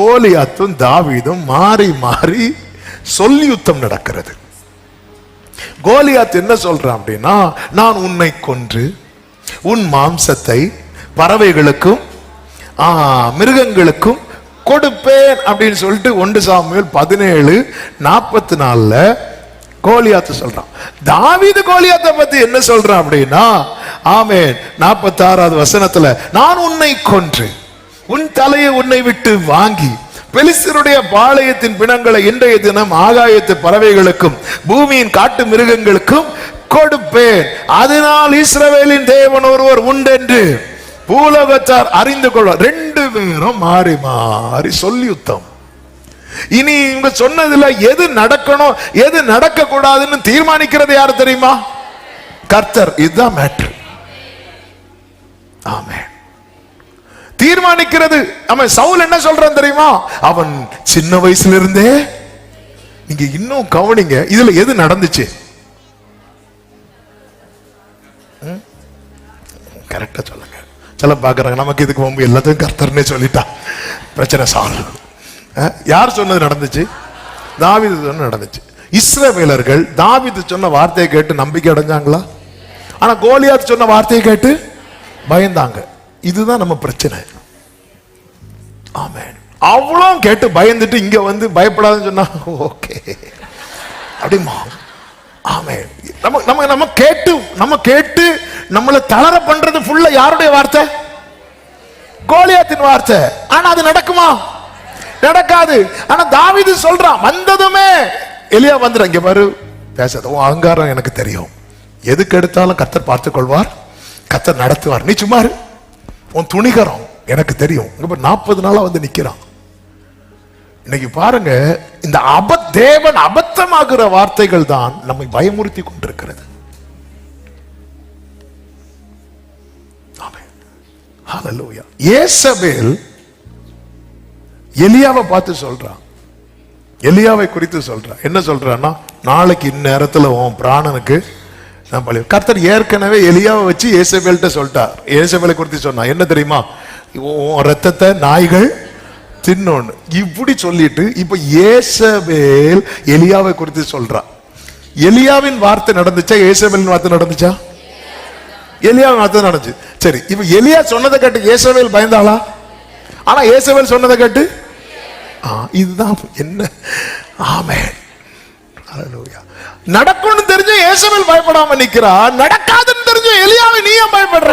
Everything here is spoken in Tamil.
கோலியாத்தும் தாவீதும் மாறி மாறி சொல்லி யுத்தம் நடக்கிறது. கோலியாத் என்ன சொல்றான் அப்படின்னா நான் உன்னை கொன்று உன் மாம்சத்தை பறவைகளுக்கும் மிருகங்களுக்கும் கொடுப்பேன் அப்படின்னு சொல்லிட்டு ஒன்று சாமியல் பதினேழு நாற்பத்தி நாலுல கோலியாத்து சொல்றான். தாவீது கோலியாத்தை பத்தி என்ன சொல்றான் அப்படின்னா ஆமேன் நாற்பத்தி ஆறாவது வசனத்துல நான் உன்னை கொன்று உன் தலையை உன்னை விட்டு வாங்கி பெலிசருடைய பாளையத்தின் பிணங்களை இன்றைய தினம் ஆகாயத்து பறவைகளுக்கும் பூமியின் காட்டு மிருகங்களுக்கும் கொடுப்பேன். அதனால் இஸ்ரவேலின் தேவன் ஒருவர் உண்டென்று பூலகத்தார் அறிந்து கொள்ள ரெண்டு பேரும் மாறி மாறி சொல்லி யுத்தம் இனி இவங்க சொன்னதுல எது நடக்கணும் எது நடக்க கூடாதுன்னு தீர்மானிக்கிறது யாரு தெரியுமா? கர்த்தர். இதுதான் மேட்ரு ஆமே தீர்மானிக்கிறது. அவன் சவுல் என்ன சொல்றான் தெரியுமா? அவன் சின்ன வயசுல இருந்தே நீங்க இன்னும் கவனிங்க இதுல எது நடந்துச்சு? கரெக்டா சொல்லுங்க. சில பாக்குறாங்க நமக்கு இதுக்கு முன்பு எல்லாத்தையும் கர்த்தர்னே சொல்லிட்டா. பிரச்சனை சால்வ் யார் சொன்னது நடந்துச்சு? தாவிது சொன்ன நடந்துச்சு. இஸ்ரவேலர்கள் தாவிது சொன்ன வார்த்தையை கேட்டு நம்பிக்கை அடைஞ்சாங்களா? ஆனா கோலியாத் சொன்ன வார்த்தையை கேட்டு பயந்தாங்க. இதுதான் நம்ம பிரச்சனை. ஆமென். அவ்வளோ கேட்டு பயந்துட்டு இங்க வந்து பயப்படாதுன்னு சொன்னா ஓகே. அப்படிமா ஆமே நம்ம நம்ம நம்ம கேட்டு நம்ம கேட்டு நம்மளை தளர பண்றது ஃபுல்லா யாருடைய வார்த்தை? கோலியாத்தின் வார்த்தை. ஆனா அது நடக்குமா? நடக்காது. ஆனா தாவிது சொல்றான் வந்ததுமே. எலியா வந்துடும் இங்க பாரு. பேசாத உன் அகங்காரம் எனக்கு தெரியும். எதுக்கு எடுத்தாலும் கத்தர் பார்த்துக் கொள்வார் கத்தர் நடத்துவார். நீ சும்மா இரு. உன் துணிகரம் எனக்கு தெரியும். இங்க நாற்பது நாளா வந்து நிக்கிறான். இன்னைக்கு பாருங்க இந்த அப தேவன் அபத்தமாகிற வார்த்தைகள் தான் நம்மை பயமுறுத்தி கொண்டிருக்கிறது. ஏசபேல் எலியாவை பார்த்து சொல்றான். எலியாவை குறித்து சொல்றான். என்ன சொல்றான்னா நாளைக்கு இந்நேரத்துல உன் பிராணனுக்கு நான் பலி கர்த்தர் ஏற்கனவே எலியாவை வச்சு ஏசபேல்கிட்ட சொல்லிட்டார் ஏசபேலை குறித்து சொன்னா என்ன தெரியுமா? உன் ரத்தத்தை நாய்கள் தின்னோன்னு. இப்படி சொல்லிட்டு இப்போ ஏசபேல் எலியாவை குறித்து சொல்றா. எலியாவின் வார்த்தை நடந்துச்சா? ஏசபேலின் வார்த்தை நடந்துச்சா? எலியாவின் வார்த்தை நடந்துச்சு. சரி இப்போ எலியா சொன்னதை கேட்டு ஏசபேல் பயந்தாளா? ஆனா ஏசபேல் சொன்னதை கேட்டு ஆ, இதுதான் என்ன? ஆமேன். நடக்கும்னு தெரிஞ்ச இயேசுவில் பயப்படாம நிக்கிறா நடக்காதுன்னு தெரிஞ்ச எலியாவை நீ ஏன் பயப்படுற